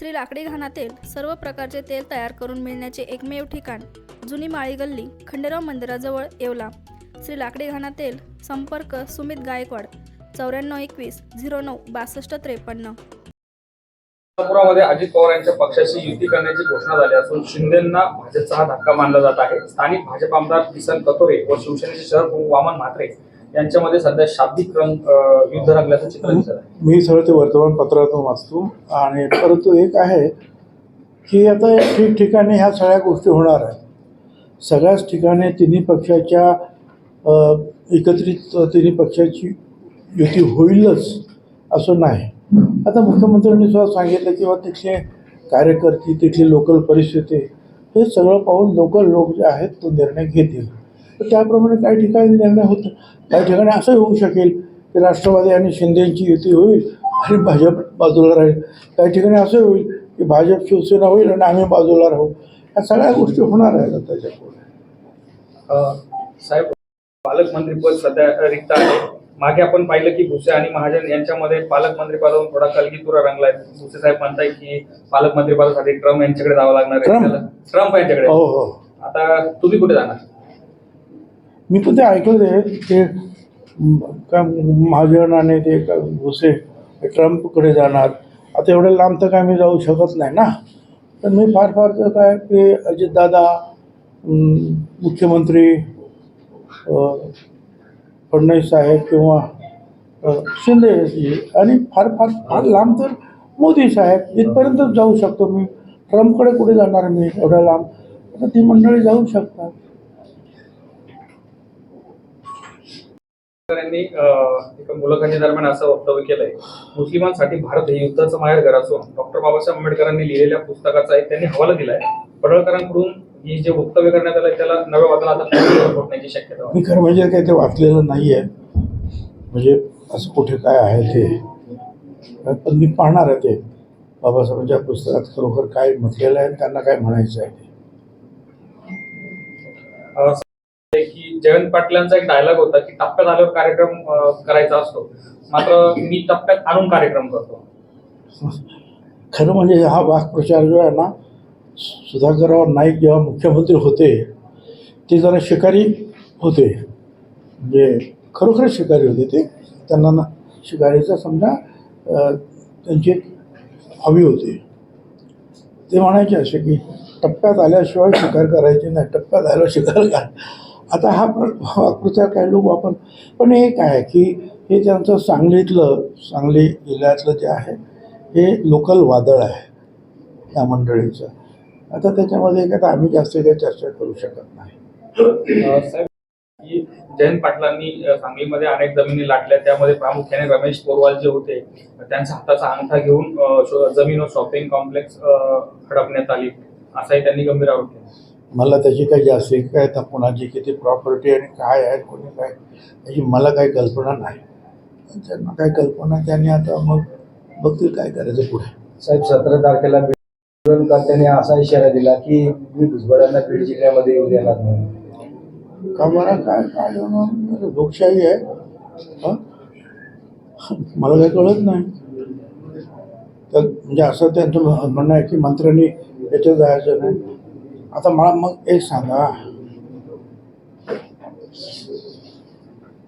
श्री लाकडी घाणातील सर्व प्रकारचे तेल तयार करून मिळण्याचे एकमेव ठिकाण जुनी माळी गल्ली खंडेराव मंदिराजवळ येवला. श्री लाकडी घाणा तेल संपर्क सुमित गायकवाड चौऱ्याण्णव एकवीस झिरो नऊ बासष्ट त्रेपन्न. नागपुरामध्ये अजित पवार यांच्या पक्षाशी युती करण्याची घोषणा झाली असून शिंदेना भाजपचा हा धक्का मानला जात आहे. स्थानिक भाजप आमदार किसन कतोरे व शिवसेनेचे शहर प्रमुख वामन म्हात्रे यांच्यामध्ये सध्या शाब्दिक रंग युद्ध रंगल्याचं चित्र दिसत आहे. मी सगळं ते वर्तमानपत्रातून वाचतो. आणि परंतु एक आहे की आता ठिकठिकाणी ह्या सगळ्या गोष्टी होणार आहेत. सगळ्याच ठिकाणी तिन्ही पक्षाच्या एकत्रित तिन्ही पक्षाची युती होईलच असं नाही. आता मुख्यमंत्र्यांनी सुद्धा सांगितलं की बा तिथले कार्यकर्ते तिथली लोकल परिस्थिती हे सगळं पाहून लोकल लोक जे आहेत तो निर्णय घेतील. तर त्याप्रमाणे काही ठिकाणी निर्णय होतो. काही ठिकाणी असंही होऊ शकेल की राष्ट्रवादी आणि शिंदेची युती होईल आणि भाजप बाजूला राहील. काही ठिकाणी असंही होईल की भाजप शिवसेना होईल आणि आम्ही बाजूला राहू. ह्या सगळ्या गोष्टी होणार आहेत आता त्याच्यापुढे. अं, साहेब पालकमंत्रीपद सध्या रिक्त आहे. मागे आपण पाहिलं की भुसे आणि महाजन यांच्यामध्ये पालकमंत्री पदावरून थोडा कलगीतुरा रंगलाय. भुसे साहेब म्हणताय की पालकमंत्री पदासाठी ट्रम्प यांच्याकडे जावं लागणार आहे. ट्रम्प यांच्याकडे. हो हो. आता तुम्ही कुठे जाणार? मी पण ते ऐकलं ते ते काय महाजन आणि ते काय भुसे ट्रम्पकडे जाणार. आता एवढं लांब तर काय मी जाऊ शकत नाही ना. तर मी फार फार तर काय ते अजितदादा मुख्यमंत्री फडणवीस साहेब किंवा शिंदे शिंदेजी आणि फार फार फार लांब तर मोदी साहेब. इथपर्यंतच जाऊ शकतो मी. ट्रम्पकडे कुठे जाणार मी एवढ्या लांब? आता ती मंडळी जाऊ शकतात. यांनी एका मुलाखती दरम्यान असं वक्तव्य केलंय. मुस्लिमांसाठी भारत हे युद्धाचं माहेर घर असून डॉक्टर बाबासाहेब आंबेडकरांनी लिहिलेल्या पुस्तकाचा एक त्यांनी हवाला दिलाय. पडळकरांकडून ही जे वक्तव्य करण्यात आलंय त्याला नव्या आता होण्याची शक्यता. मी खरं म्हणजे काही ते वाचलेलं नाही आहे म्हणजे असं कुठे काय आहे ते. पण मी पाहणार आहे ते. बाबासाहेबांच्या पुस्तकात खरोखर काय म्हटलेलं आहे त्यांना काय म्हणायचं आहे ते. जयंत पाटलांचा एक डायलॉग होता की टप्प्यात आल्यावर कार्यक्रम करायचा असतो. मात्र मी टप्प्यात आणून कार्यक्रम करतो. खरं म्हणजे हा वाक्प्रचार जो आहे ना सुधाकरराव नाईक जेव्हा मुख्यमंत्री होते ते जरा शिकारी होते. म्हणजे खरोखर शिकारी होते. ते त्यांना ना शिकारीचा समजा त्यांची एक हवी होती. ते म्हणायचे असे की टप्प्यात आल्याशिवाय शिकार करायची नाही टप्प्यात आल्यावर शिकार करा. आता हा प्र वाक्प्रचार काही लोक वापर पण हे आहे की हे त्यांचं सांगलीतलं सांगली जिल्ह्यातलं जे आहे हे लोकल वादळ आहे या मंडळीचं. आता त्याच्यामध्ये काय तर आम्ही जास्त काही चर्चा करू शकत नाही. जयंत पाटलांनी सांगलीमध्ये अनेक जमिनी लाटल्या त्यामध्ये प्रामुख्याने रमेश पोरवाल जे होते त्यांचा हाताचा अंगठा घेऊन जमीन व शॉपिंग कॉम्प्लेक्स हडपण्यात आली. असाही त्यांनी गंभीर आरोप केला. मला त्याची काही जास्त काय तर कोणाची किती प्रॉपर्टी आणि काय आहे कोणी काय याची मला काही कल्पना नाही. त्यांना काही कल्पना त्यांनी आता मग बघतील काय करायचं पुढे. साहेब सतरा तारखेला करत्याने असा इशारा दिला की मी भुजबळांना बीड जिल्ह्यामध्ये येऊ देणार नाही. का बरं? काय काय? लोकशाही आहे? मला काही कळत नाही. तर म्हणजे असं त्यांचं म्ह- म्हणणं आहे की मंत्र्यांनी याच्यात जायचं नाही. आता मला मग एक सांगा.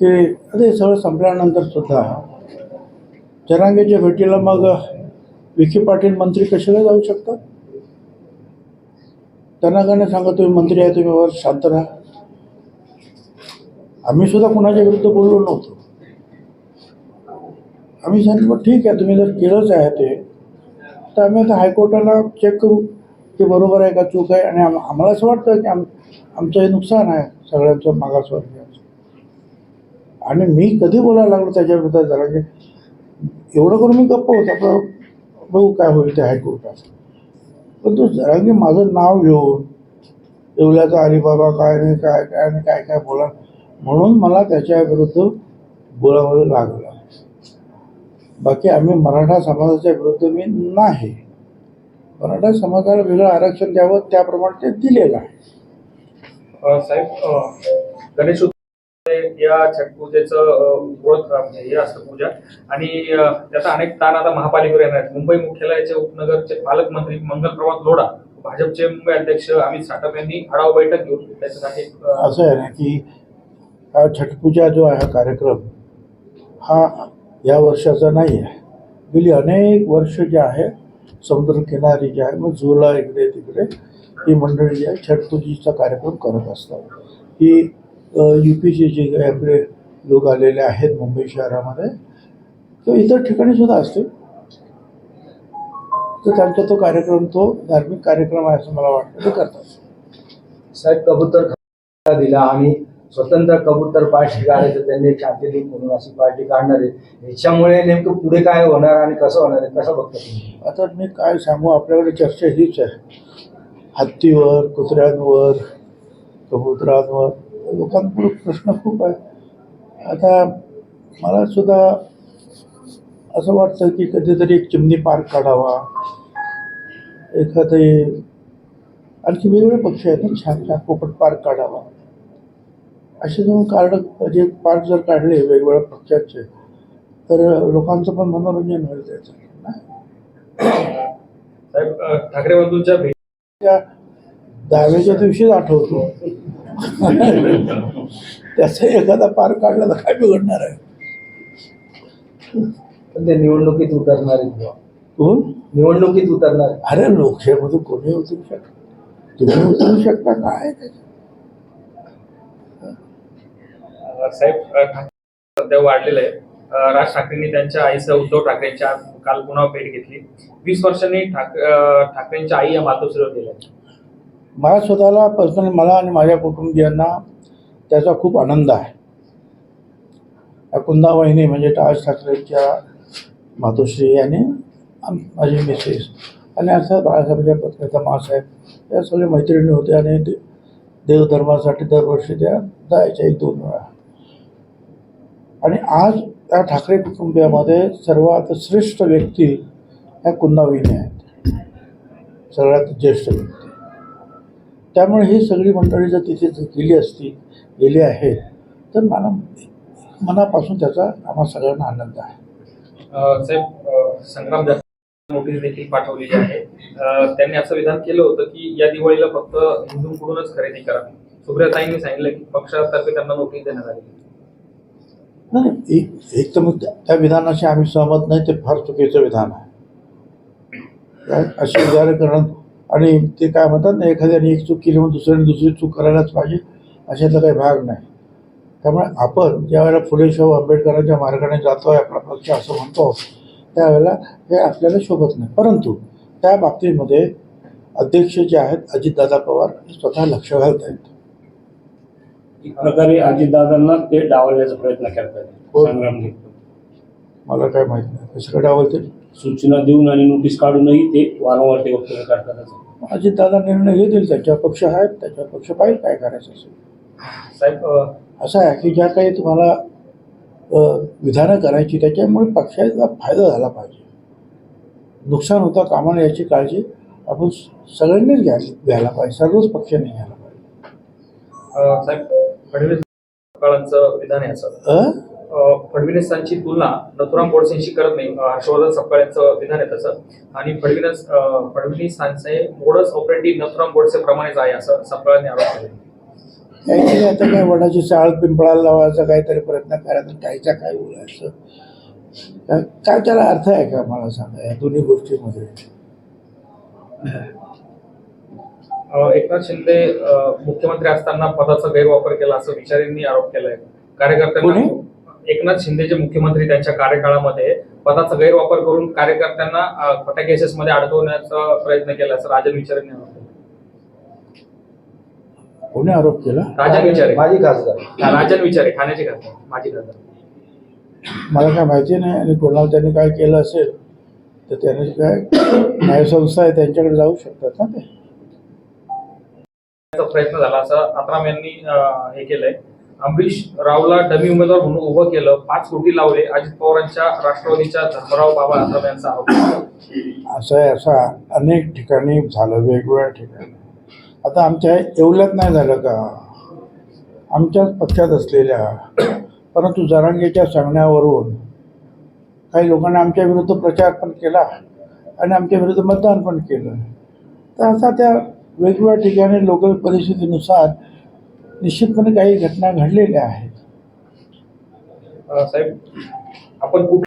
की अरे सगळं संपल्यानंतर सुद्धा जरांगेच्या भेटीला मग विखे पाटील मंत्री कशाला जाऊ शकतात? त्यांना काय सांगा तुम्ही मंत्री आहे तुम्ही वर शांत राहा. आम्ही सुद्धा कुणाच्या विरुद्ध बोललो नव्हतो. आम्ही सांगितलं ठीक आहे तुम्ही जर केलंच आहे ते तर आम्ही आता हायकोर्टाला चेक करू. ते बरोबर आहे का चूक आहे? आणि आम- आम्हाला असं वाटतं की आम आमचं हे नुकसान आहे सगळ्यांचं मागासवर्गीयांचं. आणि मी कधी बोलायला लागलो त्याच्याबद्दल विरुद्ध जरा की एवढं करून मी गप्प होतो आपलं बघू काय होईल ते हायकोर्टात. पण तो जरांगी माझं नाव घेऊन येवल्याचा अलिबाबा काय नाही काय काय आणि काय काय बोला म्हणून मला त्याच्या विरुद्ध बोलावं लागलं. बाकी आम्ही मराठा समाजाच्या विरुद्ध मी नाही. मराठा समाजाला वेगळं आरक्षण द्यावं त्याप्रमाणे ते दिलेलं आहे. अं, साहेब गणेश या छठ पूजेचं व्रत म्हणजे हे असतं पूजा. आणि त्याचा अनेक ताण आता महापालिकेवर येणार आहेत. मुंबई मुख्यालयाचे उपनगरचे पालकमंत्री मंगलप्रभात लोढा भाजपचे मुंबई अध्यक्ष अमित साटप यांनी आढावा बैठक घेऊन त्याच्यासाठी असं आहे ना की हा छठपूजा जो आहे कार्यक्रम हा या वर्षाचा नाही आहे. गेली अनेक वर्ष जे आहे समुद्रकिनारी जे आहे मग झुला इकडे तिकडे ही मंडळी जी आहे छठपूजेचा कार्यक्रम करत असतात. ही यू पीचे जे काही आपले लोक आलेले आहेत मुंबई शहरामध्ये तो इतर ठिकाणी सुद्धा असते तर त्यांचा तो कार्यक्रम तो धार्मिक कार्यक्रम आहे असं मला वाटतं ते करतात. साहेब कबूतर दिला आणि स्वतंत्र कबूतर पार्टी काढायचं त्यांनी एक शांतिदूत म्हणून अशी पार्टी काढणार आहे. याच्यामुळे नेमकं पुढे काय होणार आणि कसं होणार आहे कसं बघतो आता मी काय सांगू आपल्याकडे चर्चा हीच आहे. हत्तीवर कुत्र्यांवर कबुतरांवर लोकांपुढे प्रश्न खूप आहे. आता मला सुद्धा असं वाटतं की कधीतरी एक चिमणी पार्क काढावा. एखादे आणखी वेगवेगळे पक्षी आहेत ना छान छान पोपट पार्क काढावा. असे जाऊन कार्ड म्हणजे पार्क जर काढले वेगवेगळ्या पक्षांचे तर लोकांचं पण मनोरंजन होईल त्याचं नाही साहेब अं, ठाकरे बंधूंच्या भेटी त्या दहाव्याच्या दिवशीच आठवतो त्याचा एखादा पार काढला तर काय बिघडणार आहे पण ते निवडणुकीत उतरणार आहेत. कोण निवडणुकीत उतरणार आहे. अरे लोकशाहीमधून कोणी उतरू शकत तुम्ही उतरू शकता काय त्याच्यात? अं, साहेब ठाकरे सध्या वाढलेलं आहे. राज ठाकरेंनी त्यांच्या आईसह उद्धव ठाकरेंच्या काल पुन्हा भेट घेतली. वीस वर्षांनी ठाक ठाकरेंच्या आई या मातोश्रीवर गेल्या. मला स्वतःला पर्सनली मला आणि माझ्या कुटुंबियांना त्याचा खूप आनंद आहे. या कुंदावाहिनी म्हणजे राज ठाकरेंच्या मातोश्री आणि माझी मिसेस आणि असं बाळासाहेबच्या पत्नीचा मासाहेब. या सगळे मैत्रिणी होते आणि देवधर्मासाठी दरवर्षी त्या जायच्या एक दोन वेळा. आणि आज या ठाकरे कुटुंबियामध्ये सर्वात श्रेष्ठ व्यक्ती ह्या कुंदावहिनी आहेत. सगळ्यात ज्येष्ठ व्यक्ती. त्यामुळे ही सगळी मंडळी जर तिथे जर गेली असती गेली आहेत तर मला मनापासून त्याचा आम्हा सगळ्यांना आनंद आहे. साहेब संग्राम नोटीस देखील पाठवलेली आहे. त्यांनी असं विधान केलं होतं की या दिवाळीला फक्त हिंदूंकडूनच खरेदी करा. सुप्रियाताईंनी सांगितलं की पक्षातर्फे त्यांना नोटीस देण्यात आली. नाही एक एक तर मग त्या- विधानाशी आम्ही सहमत नाही ते फार चुकीचं विधान आहे. अशी विधानं करणं आणि ते काय म्हणतात ना एखाद्याने एक चूक केली म्हणून दुसऱ्याने दुसरी चूक करायलाच पाहिजे अशातला काही भाग नाही. त्यामुळे आपण ज्या वेळेला फुले शाहू आंबेडकरांच्या मार्गाने जातो आहे आपला पक्ष असं म्हणतो त्यावेळेला हे आपल्याला शोभत नाही. परंतु त्या बाबतीमध्ये अध्यक्ष जे आहेत अजितदादा पवार हे स्वतः लक्ष घालत आहेत प्रकारे अजितदादांना ते डावलण्याचा प्रयत्न करतात हो. संग्राम जगताप. मला काय माहीत नाही. कसं काय डावलते सूचना देऊन आणि नोटीस काढूनही ते वारंवार ते वक्तव्य करतात अजितदादा निर्णय घेतील त्यांच्या पक्ष आहेत. त्याच्या पक्ष पाहिजे काय करायचं असेल. साहेब अं, असं आहे की ज्या काही तुम्हाला अ, विधानं करायची त्याच्यामुळे पक्षाचा फायदा झाला पाहिजे. नुकसान होता कामा नये याची काळजी आपण सगळ्यांनीच घ्यायला घ्यायला पाहिजे. सर्वच पक्षांनी घ्यायला पाहिजे. अं, साहेब फडणवीस सपकाळांचं विधान आहे असं. फडणवीसांची तुलना नथुराम गोडसेंशी करत नाही. हर्षवर्धन सपकाळ यांचं विधान आहे तसं. आणि फडणवीस फडणवीसांचे मोडस ऑपरेटिव्ह नथुराम गोडसे प्रमाणेच आहे असं सपकाळांनी आरोप केला. काहीतरी आता काय वडाची चाळ पिंपळाला लावायचा काहीतरी प्रयत्न करायचा कायचा काय बोलायचं काय- काय त्याला अर्थ आहे का मला सांगा या दोन्ही गोष्टीमध्ये? एकनाथ शिंदे मुख्यमंत्री असताना पदाचा गैरवापर केला असं विचारेंनी आरोप केलाय. कार्यकर्त्यांना एकनाथ शिंदे जे मुख्यमंत्री त्यांच्या कार्यकाळामध्ये पदाचा गैरवापर करून कार्यकर्त्यांना खोट्या केसेसमध्ये अडकवण्याचा प्रयत्न केला असं राजन विचारेंनी आरोप केला. कोणी आरोप केला? राजन विचारे. माझी खासदार. हा, राजन विचारे ठाण्याचे खासदार माजी खासदार. मला काय माहिती नाही आणि कोणाला त्यांनी काय केलं असेल तर त्याने काय न्यायसंस्था आहे त्यांच्याकडे जाऊ शकतात ना ते. प्रयत्न झाला असं आत्राम यांनी हे केलंय. अंबरीश रावला डमी उमेदवार म्हणून उभं केलं. पाच कोटी लावले. अजित पवारांच्या राष्ट्रवादीच्या धर्मराव बाबा आत्राम यांचा आरोप. असं आहे असा अनेक ठिकाणी झालं वेगवेगळ्या ठिकाणी. आता आमच्या एवल्यात नाही झालं का? आमच्याच पक्षात असलेल्या परंतु जरांगेच्या सांगण्यावरून काही लोकांनी आमच्या विरुद्ध प्रचार पण केला आणि आमच्या विरुद्ध मतदान पण केलं. तर असा त्या वेगवेगळ्या ठिकाणी लोकल परिस्थितीनुसार निश्चितपणे काही घटना घडलेल्या आहेत. साहेब आपण कुठे